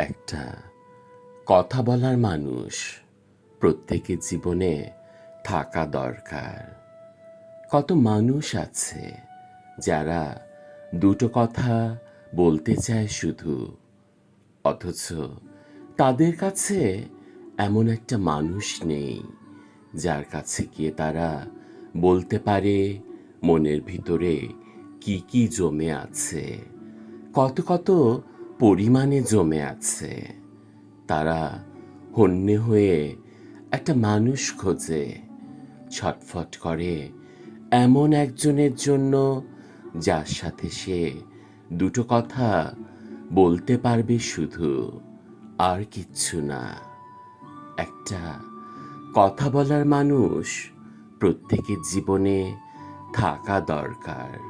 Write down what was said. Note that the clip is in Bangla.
একটা কথা বলার মানুষ প্রত্যেকের জীবনে থাকা দরকার। কত মানুষ আছে যারা দুটো কথা বলতে চায় শুধু, অথচ তাদের কাছে এমন একটা মানুষ নেই যার কাছে গিয়ে তারা বলতে পারে মনের ভিতরে কি কি জমে আছে। কত কত পরিমাণে জমে আছে। তারা হন্যে হয়ে একটা মানুষ খোঁজে, ছটফট করে এমন একজনের জন্য যার সাথে সে দুটো কথা বলতে পারবে শুধু আর কিচ্ছু না। একটা কথা বলার মানুষ প্রত্যেকের জীবনে থাকা দরকার।